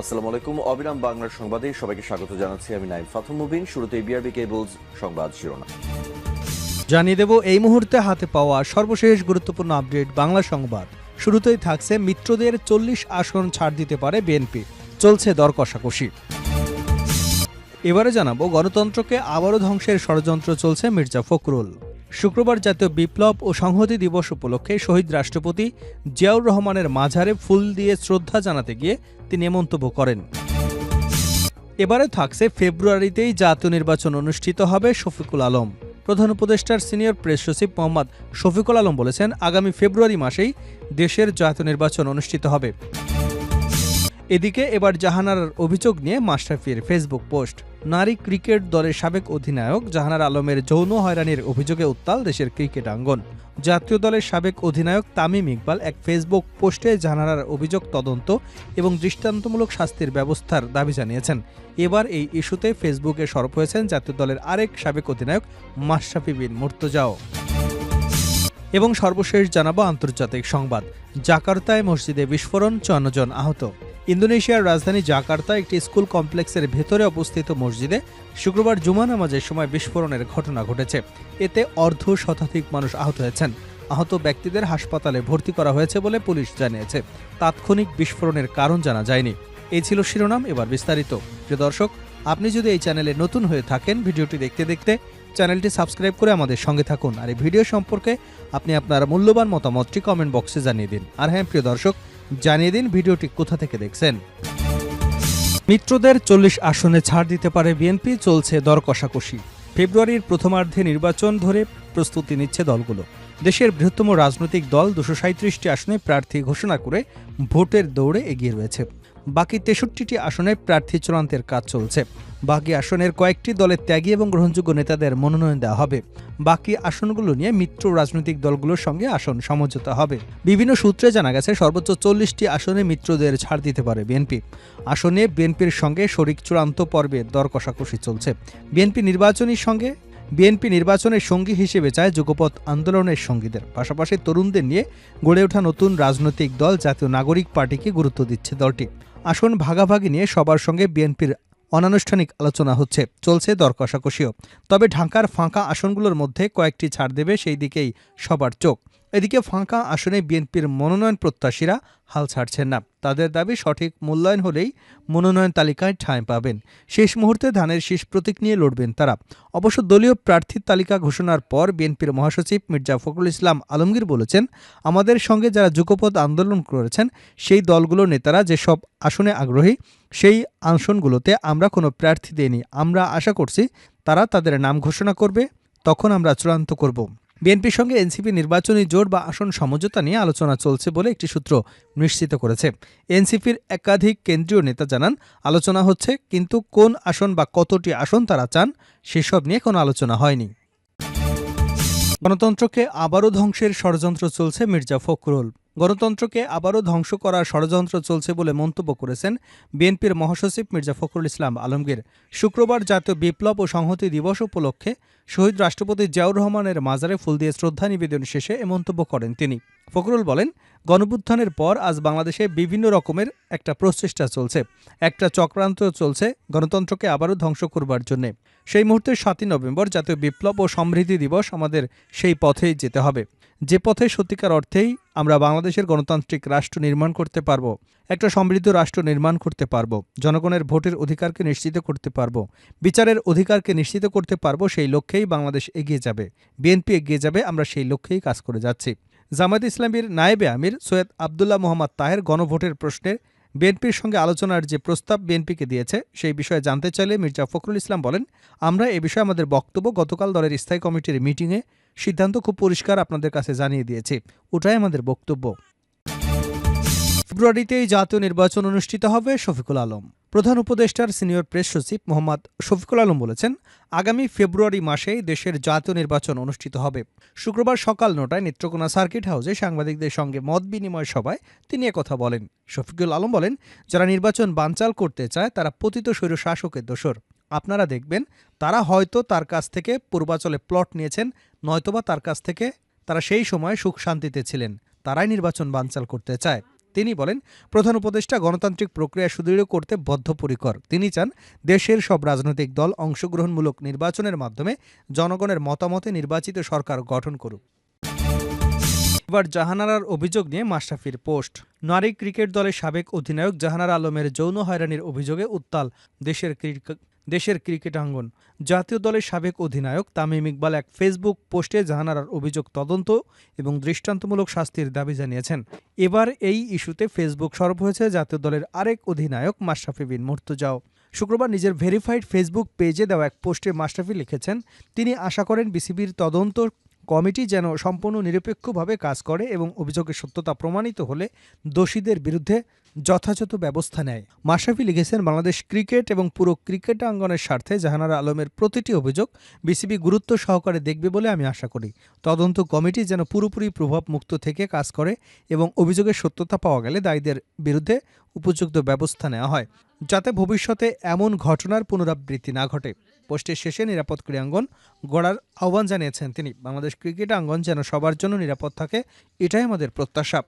আসসালামু আলাইকুম। অবিরাম বাংলার সংবাদে সবাইকে স্বাগত জানাচ্ছি আমি নাইম ফাথুম মুবিন। শুরুতে বিআরবি কেবলস সংবাদ শিরোনাম। জানিয়ে দেব, এই মুহূর্তে হাতে পাওয়া সর্বশেষ গুরুত্বপূর্ণ আপডেট বাংলা সংবাদ। শুরুতেই থাকছে মিত্রদের চল্লিশ আসন ছাড় দিতে পারে বিএনপি চলছে দর কষাকষি। এবারে জানাব, গণতন্ত্রকে আবারও ধ্বংসের ষড়যন্ত্র চলছে মির্জা ফখরুল। শুক্রবার জাতীয় বিপ্লব ও সংহতি দিবস উপলক্ষে শহীদ রাষ্ট্রপতি জিয়াউর রহমানের মাঝারে ফুল দিয়ে শ্রদ্ধা জানাতে গিয়ে তিনি মন্তব্য করেন। এবারে থাকছে ফেব্রুয়ারিতেই জাতীয় নির্বাচন অনুষ্ঠিত হবে শফিকুল আলম। প্রধান উপদেষ্টার সিনিয়র প্রেস সচিব মোহাম্মদ শফিকুল আলম বলেছেন, আগামী ফেব্রুয়ারি মাসেই দেশের জাতীয় নির্বাচন অনুষ্ঠিত হবে। এদিকে এবার জাহানার অভিযোগ নিয়ে মাশরাফির ফেসবুক পোস্ট। নারী ক্রিকেট দলের সাবেক অধিনায়ক জাহানার আলমের যৌন হয়রানির অভিযোগে উত্তাল দেশের ক্রিকেট আঙ্গন। জাতীয় দলের সাবেক অধিনায়ক তামিম ইকবাল এক ফেসবুক পোস্টে জাহানারার অভিযোগ তদন্ত এবং দৃষ্টান্তমূলক শাস্তির ব্যবস্থার দাবি জানিয়েছেন। এবার এই ইস্যুতে ফেসবুকে সরব হয়েছেন জাতীয় দলের আরেক সাবেক অধিনায়ক মাশরাফি বিন মুর্তজাও। এবং সর্বশেষ জানাব আন্তর্জাতিক সংবাদ। জাকার্তায় মসজিদে বিস্ফোরণ, চুয়ান্ন জন আহত। ইন্দোনেশিয়ার রাজধানী জাকার্তা একটি স্কুল কমপ্লেক্সের ভেতরে অবস্থিত মসজিদে শুক্রবার জুমা নামাজের সময় বিস্ফোরণের ঘটনা ঘটেছে। এতে অর্ধ শতাধিক মানুষ আহত হয়েছেন। আহত ব্যক্তিদের হাসপাতালে ভর্তি করা হয়েছে বলে পুলিশ জানিয়েছে। তাৎক্ষণিক বিস্ফোরণের কারণ জানা যায়নি। এই ছিল শিরোনাম, এবার বিস্তারিত। প্রিয় দর্শক, আপনি যদি এই চ্যানেলে নতুন হয়ে থাকেন, ভিডিওটি দেখতে দেখতে চ্যানেলটি সাবস্ক্রাইব করে আমাদের সঙ্গে থাকুন। আর এই ভিডিও সম্পর্কে আপনি আপনার মূল্যবান মতামতটি কমেন্ট বক্সে জানিয়ে দিন। আর হ্যাঁ প্রিয় দর্শক, জানিয়ে দিন ভিডিওটি কোথা থেকে দেখছেন। মিত্রদের চল্লিশ আসনে ছাড় দিতে পারে বিএনপি, চলছে দর কষাকষি। ফেব্রুয়ারির প্রথমার্ধে নির্বাচন ধরে প্রস্তুতি নিচ্ছে দলগুলো। দেশের বৃহত্তম রাজনৈতিক দল দুশো সাঁত্রিশটি আসনে প্রার্থী ঘোষণা করে ভোটের দৌড়ে এগিয়ে রয়েছে। বাকি তেষট্টিটি আসনে প্রার্থী চূড়ান্তের কাজ চলছে। বাকি আসনের কয়েকটি দলের ত্যাগী এবং গ্রহণযোগ্য নেতাদের মনোনয়ন দেওয়া হবে। বাকি আসনগুলো নিয়ে মিত্র রাজনৈতিক দলগুলোর সঙ্গে আসন সমঝোতা হবে। বিভিন্ন সূত্রে জানা গেছে, সর্বোচ্চ চল্লিশটি আসনে মিত্রদের ছাড় দিতে পারে বিএনপি। আসনে বিএনপির সঙ্গে শরিক চূড়ান্ত পর্বে দর কষাকষি চলছে। বিএনপি নির্বাচনীর সঙ্গে, বিএনপি নির্বাচনের সঙ্গী হিসেবে চায় যুগপথ আন্দোলনের সঙ্গীদের। পাশাপাশি তরুণদের নিয়ে গড়ে ওঠা নতুন রাজনৈতিক দল জাতীয় নাগরিক পার্টিকে গুরুত্ব দিচ্ছে দলটি। আসন ভাগাভাগি নিয়ে সবার সঙ্গে বিএনপির অনানুষ্ঠানিক আলোচনা হচ্ছে, চলছে দর কষাকষিও। তবে ঢাকার ফাঁকা আসনগুলোর মধ্যে কয়েকটি ছাড় দেবে সেই দিকেই সবার চোখ। এদিকে ফাঁকা আসনে বিএনপির মনোনয়ন প্রত্যাশীরা হাল ছাড়ছেন না। তাদের দাবি সঠিক মূল্যায়ন হলেই মনোনয়ন তালিকায় ঠাঁই পাবেন। শেষ মুহূর্তে ধানের শীষ প্রতীক নিয়ে লড়বেন তারা। অবশ্য দলীয় প্রার্থীর তালিকা ঘোষণার পর বিএনপির মহাসচিব মির্জা ফখরুল ইসলাম আলমগীর বলেছেন, আমাদের সঙ্গে যারা যুগপথ আন্দোলন করেছেন, সেই দলগুলোর নেতারা যেসব আসনে আগ্রহী, সেই আসনগুলোতে আমরা কোনো প্রার্থী দেইনি। আমরা আশা করছি তারা তাদের নাম ঘোষণা করবে, তখন আমরা চূড়ান্ত করব। বিএনপির সঙ্গে এনসিপি নির্বাচনী জোট বা আসন সমঝোতা নিয়ে আলোচনা চলছে বলে একটি সূত্র নিশ্চিত করেছে। এনসিপির একাধিক কেন্দ্রীয় নেতা জানান, আলোচনা হচ্ছে কিন্তু কোন আসন বা কতটি আসন তারা চান সেসব নিয়ে কোনো আলোচনা হয়নি। গণতন্ত্রকে আবারও ধ্বংসের ষড়যন্ত্র চলছে মির্জা ফখরুল। গণতন্ত্রকে আবারও ধ্বংস করার ষড়যন্ত্র চলছে বলে মন্তব্য করেছেন বিএনপির মহাসচিব মির্জা ফখরুল ইসলাম আলমগীর। শুক্রবার জাতীয় বিপ্লব ও সংহতি দিবস উপলক্ষে শহীদ রাষ্ট্রপতি জিয়াউর রহমানের মাজারে ফুল দিয়ে শ্রদ্ধা নিবেদন শেষে এ মন্তব্য করেন তিনি। ফখরুল বলেন গণপুত্থানের পর আজ বাংলাদেশে বিভিন্ন রকমের একটা প্রচেষ্টা চলছে। একটা চক্রান্ত চলছে গণতন্ত্রকে আবারও ধ্বংস করবার জন্যে। সেই মুহূর্তে সাতই নভেম্বর জাতীয় বিপ্লব ও সমৃদ্ধি দিবস আমাদের সেই পথেই যেতে হবে। যে পথে সত্যিকার অর্থেই আমরা বাংলাদেশের গণতান্ত্রিক রাষ্ট্র নির্মাণ করতে পারব, একটা সমৃদ্ধ রাষ্ট্র নির্মাণ করতে পারব, জনগণের ভোটের অধিকারকে নিশ্চিত করতে পারব, বিচারের অধিকারকে নিশ্চিত করতে পারব সেই লক্ষ্যেই বাংলাদেশ এগিয়ে যাবে। বিএনপি এগিয়ে যাবে, আমরা সেই লক্ষ্যেই কাজ করে যাচ্ছি। জামায়াত ইসলামীর নায়েবে আমির সৈয়দ আবদুল্লাহ মোহাম্মদ তাহের গণভোটের প্রশ্নে বিএনপির সঙ্গে আলোচনার যে প্রস্তাব বিএনপিকে দিয়েছে, সেই বিষয়ে জানতে চাইলে মির্জা ফখরুল ইসলাম বলেন, আমরা এ বিষয়ে আমাদের বক্তব্য গতকাল দলের স্থায়ী কমিটির মিটিংয়ে সিদ্ধান্ত খুব পরিষ্কার আপনাদের কাছে জানিয়ে দিয়েছি। ওটাই আমাদের বক্তব্য। ফেব্রুয়ারিতেই জাতীয় নির্বাচন অনুষ্ঠিত হবে শফিকুল আলম। প্রধান উপদেষ্টার সিনিয়র প্রেস সচিব মোহাম্মদ শফিকুল আলম বলেছেন, আগামী ফেব্রুয়ারি মাসেই দেশের জাতীয় নির্বাচন অনুষ্ঠিত হবে। শুক্রবার সকাল নটায় নেত্রকোনা সার্কিট হাউসে সাংবাদিকদের সঙ্গে মত বিনিময় সভায় তিনি একথা বলেন। শফিকুল আলম বলেন, যারা নির্বাচন বানচাল করতে চায় তারা পতিত স্বৈর শাসকের দোসর আপনারা দেখবেন, তারা হয়তো তার কাছ থেকে পূর্বাচলে প্লট নিয়েছেন, নয়তোবা তার কাছ থেকে তারা সেই সময় সুখ শান্তিতে ছিলেন। তারাই নির্বাচন বানচাল করতে চায়। তিনি বলেন, প্রধান উপদেষ্টা গণতান্ত্রিক প্রক্রিয়া সুদৃঢ় করতে বদ্ধপরিকর। তিনি চান দেশের সব রাজনৈতিক দল অংশগ্রহণমূলক নির্বাচনের মাধ্যমে জনগণের মতামতে নির্বাচিত সরকার গঠন করুক। এবার জাহানারার অভিযোগ নিয়ে মাশরাফির পোস্ট। নারী ক্রিকেট দলের সাবেক অধিনায়ক জাহানারা আলমের যৌন হয়রানির অভিযোগে উত্তাল। দেশের দেশের ক্রিকেট আঙ্গন। জাতীয় দলের সাবেক অধিনায়ক তামিম ইকবাল এক ফেসবুক পোস্টে জাহানারার অভিযোগ তদন্ত এবং দৃষ্টান্তমূলক শাস্তির দাবি জানিয়েছেন। এবার এই ইস্যুতে ফেসবুক সরব হয়েছে জাতীয় দলের আরেক অধিনায়ক মাশরাফি বিন মুর্তজাও। শুক্রবার নিজের ভেরিফাইড ফেসবুক পেজে দেওয়া এক পোস্টে মাশরাফি লিখেছেন, তিনি আশা করেন বিসিবির তদন্ত কমিটি যেন সম্পূর্ণ নিরপেক্ষভাবে কাজ করে এবং অভিযোগের সত্যতা প্রমাণিত হলে দোষীদের বিরুদ্ধে যথাযথ ব্যবস্থা নেয়। মাশরাফি লিখেছেন, বাংলাদেশ ক্রিকেট এবং পুরো ক্রিকেট আঙ্গনের স্বার্থে জাহানারা আলমের প্রতিটি অভিযোগ বিসিবি গুরুত্ব সহকারে দেখবে বলে আমি আশা করি। তদন্ত কমিটি যেন পুরোপুরি প্রভাব মুক্ত থেকে কাজ করে এবং অভিযোগের সত্যতা পাওয়া গেলে দায়ীদের বিরুদ্ধে উপযুক্ত ব্যবস্থা নেওয়া হয়, যাতে ভবিষ্যতে এমন ঘটনার পুনরাবৃত্তি না ঘটে। পোস্টের শেষে নিরাপদ ক্রীড়াঙ্গন গড়ার আহ্বান জানিয়েছেন তিনি। বাংলাদেশ ক্রিকেট আঙ্গন যেন সবার জন্য নিরাপদ থাকে, এটাই আমাদের প্রত্যাশা।